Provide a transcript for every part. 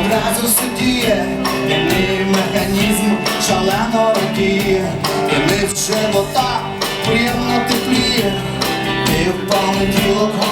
одразу сидіє, мій механізм шалено радіє, і не в живота приємно тепліє, і в понеділок.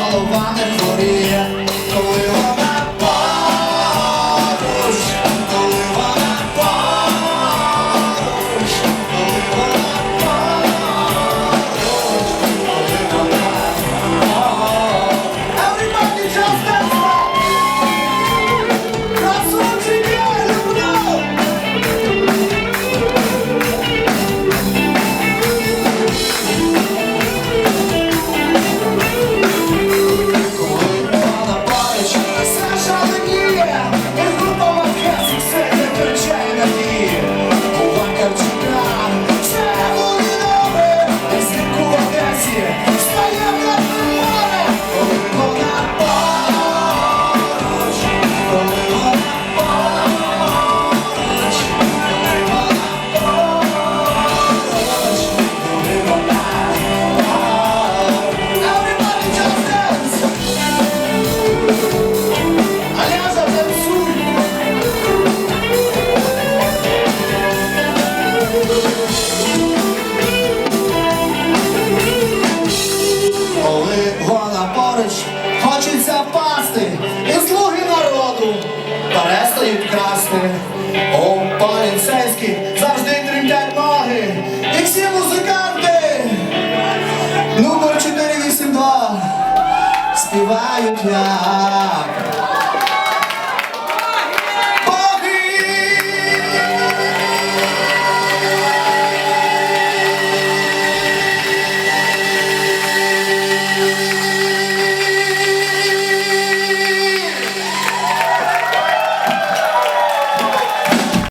Коли вона поруч, хочеться впасти, і слуги народу перестають красти. О, поліцейські завжди тремтять ноги, і всі музиканти, номер 482 співають як.